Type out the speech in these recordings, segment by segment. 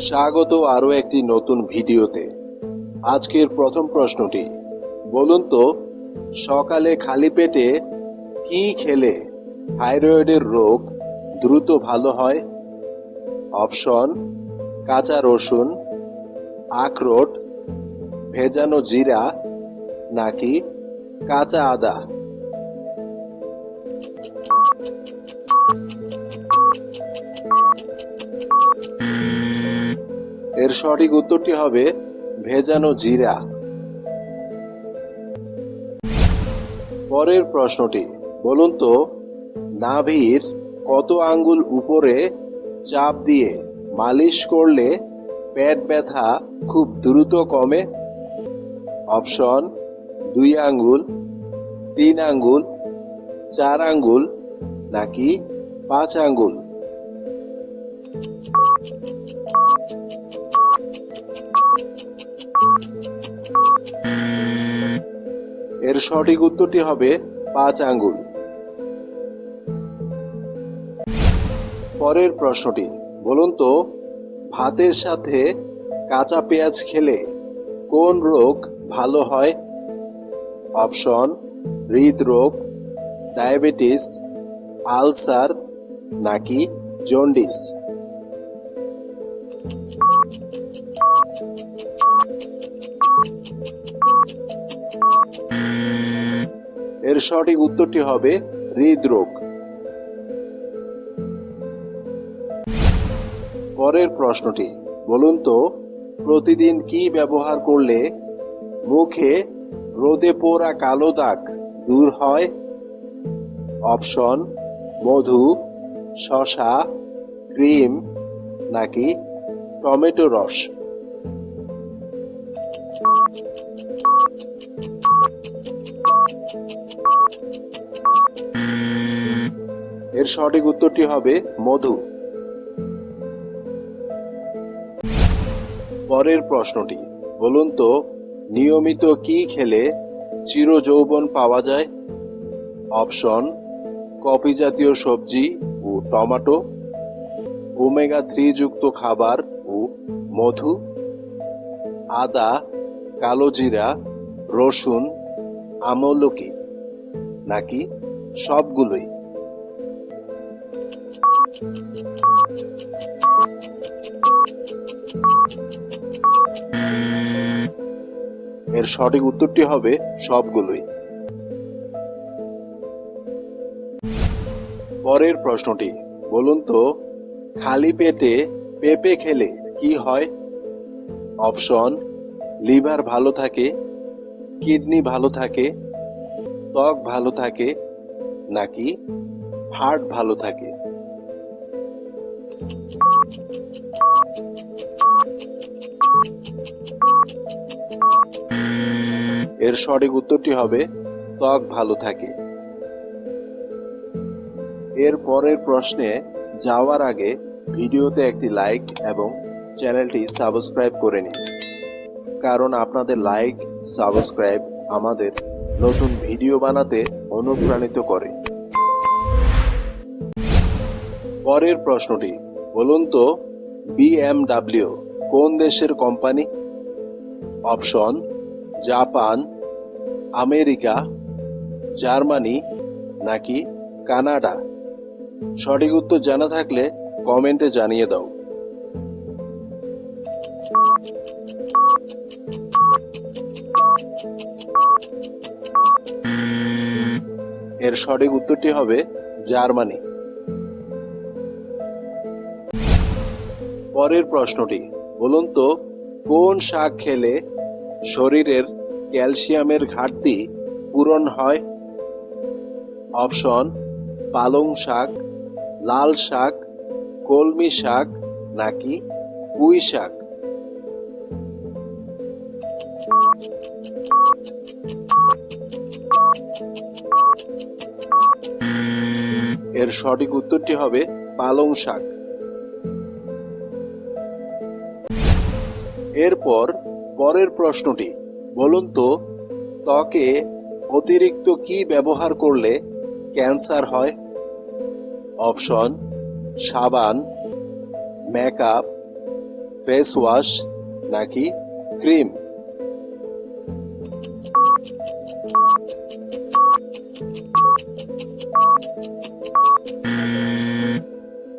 স্বাগত আরও একটি নতুন ভিডিওতে। আজকের প্রথম প্রশ্নটি, বলুন তো, সকালে খালি পেটে কি খেলে থাইরয়েডের রোগ দ্রুত ভালো হয়? অপশন, কাঁচা রসুন, আখরোট, ভেজানো জিরা নাকি কাঁচা আদা? এর সঠিক উত্তরটি হবে ভেজানো জিরা। পরের প্রশ্নটি, বলুন তো, নাভির কত আঙ্গুল উপরে চাপ দিয়ে মালিশ করলে পেট ব্যথা খুব দ্রুত কমে? অপশন, দুই আঙ্গুল, তিন আঙ্গুল, চার আঙ্গুল, নাকি পাঁচ আঙ্গুল? সঠিক উত্তরটি হবে পাঁচ আঙ্গুল। পরের প্রশ্নটি, বলুন তো, ভাতের সাথে কাঁচা পেঁয়াজ খেলে কোন রোগ ভালো হয়? অপশন, হৃদরোগ, ডায়াবেটিস, আলসার নাকি জন্ডিস? সঠিক উত্তরটি হবে হৃদরোগ। পরের প্রশ্নটি, বলুন তো, প্রতিদিন কি ব্যবহার করলে মুখে রোদে পোড়া কালো দাগ দূর হয়? অপশন, মধু, শশা, ক্রিম নাকি টমেটো রস? এর সঠিক উত্তরটি হবে মধু। পরের প্রশ্নটি, বলুন তো, নিয়মিত কি খেলে চিরযৌবন পাওয়া যায়? অপশন, কফি জাতীয় সবজি ও টমেটো, ওমেগা থ্রি যুক্ত খাবার ও মধু, আদা, কালো জিরা, রসুন, আমলকি, নাকি সবগুলোই? এর সঠিক উত্তরটি হবে সবগুলোই। পরের প্রশ্নটি, বলুন তো, খালি পেটে পেঁপে খেলে কি হয়? অপশন, লিভার ভালো থাকে, কিডনি ভালো থাকে, ত্বক ভালো থাকে, নাকি হার্ট ভালো থাকে? এর সঠিক উত্তরটি হবে, ত্বক ভালো থাকে। এর পরের প্রশ্নে যাওয়ার আগে ভিডিওতে একটি লাইক এবং চ্যানেলটি সাবস্ক্রাইব করে নিন। কারণ আপনাদের লাইক, সাবস্ক্রাইব আমাদের নতুন ভিডিও বানাতে অনুপ্রাণিত করে। পরের প্রশ্নটি, বলুন তো বিএমডাব্লিউ কোন দেশের company? Option Japan, America, Germany নাকি কানাডা? সঠিক উত্তর জানা থাকলে কমেন্টে জানিয়ে দাও। এর সঠিক উত্তরটি হবে জার্মানি। পরের প্রশ্নটি, বলুন তো, কোন শাক খেলে শরীরের ক্যালসিয়ামের ঘাটতি পূরণ হয়। অপশন, পালং শাক, লাল শাক, কলমি শাক নাকি পুঁই শাক? এর সঠিক উত্তরটি হবে পালং শাক। এরপর পরের প্রশ্নটি, বলুন তো, ত্বকে অতিরিক্ত কি ব্যবহার করলে ক্যান্সার হয়? অপশন, সাবান, মেকআপ, ফেস ওয়াশ নাকি ক্রিম?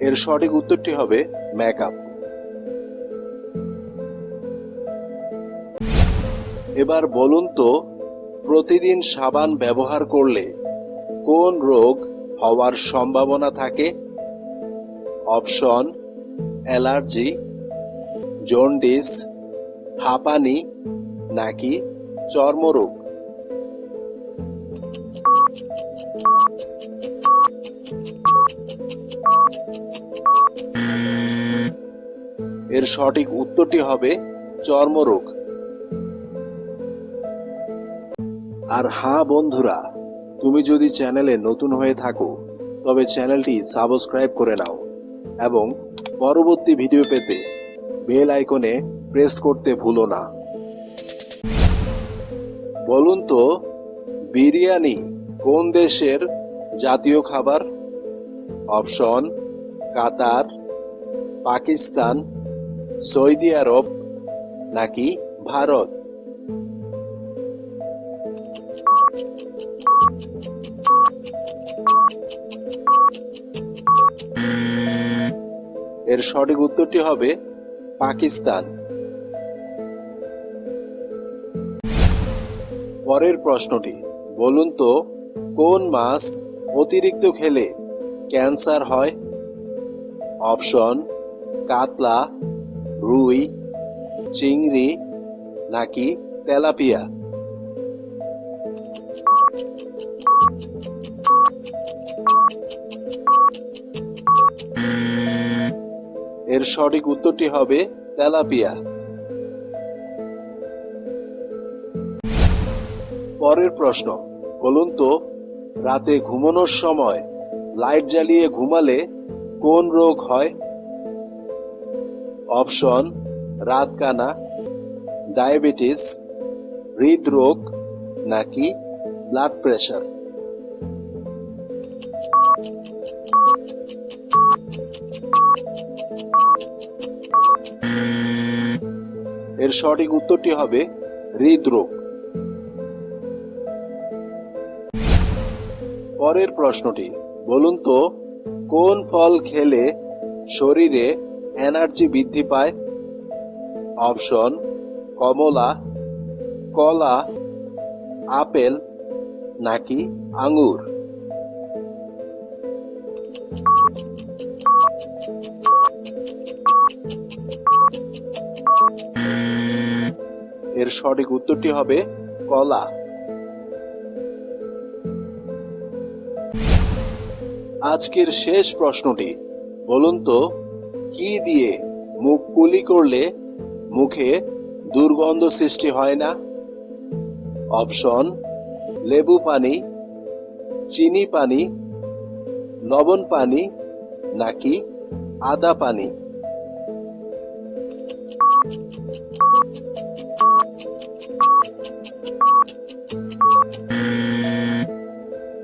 এর সঠিক উত্তরটি হবে মেকআপ। এবার বলুন তো, প্রতিদিন সাবান ব্যবহার করলে কোন রোগ হওয়ার সম্ভাবনা থাকে? অপশন, অ্যালার্জি, জন্ডিস, হাঁপানি নাকি চর্মরোগ? এর সঠিক উত্তরটি হবে চর্মরোগ। আর হ্যাঁ বন্ধুরা, তুমি যদি চ্যানেলে নতুন হয়ে থাকো, তবে চ্যানেলটি সাবস্ক্রাইব করে নাও এবং পরবর্তী ভিডিও পেতে বেল আইকনে প্রেস করতে ভুলো না। বলুন তো, বিরিয়ানি কোন দেশের জাতীয় খাবার? Option, Qatar, Pakistan, Saudi Arab নাকি ভারত? এর সঠিক উত্তরটি হবে পাকিস্তান। পরের প্রশ্নটি, বলুন তো, কোন মাছ অতিরিক্ত খেলে ক্যান্সার হয়? অপশন, কাতলা, রুই, চিংড়ি নাকি তেলাপিয়া? এর সঠিক উত্তরটি হবে তেলাপিয়া। পরের প্রশ্ন, বলুন তো, রাতে ঘুমানোর সময় লাইট জ্বালিয়ে ঘুমালে কোন রোগ হয়? অপশন, রাতকানা, ডায়াবেটিস, হৃদরোগ নাকি ব্লাড প্রেশার? এর সঠিক উত্তরটি হবে হৃদরোগ। পরের প্রশ্নটি, বলুন তো, কোন ফল খেলে শরীরে এনার্জি বৃদ্ধি পায়? অপশন, কমলা, কলা, আপেল, নাকি আঙ্গুর এর সঠিক উত্তরটি হবে কলা। আজকের শেষ প্রশ্নটি, বলুন তো, কি দিয়ে মুখ কুলি করলে মুখে দুর্গন্ধ সৃষ্টি হয় না? অপশন, লেবু পানি, চিনি পানি, লবণ পানি নাকি আদা পানি?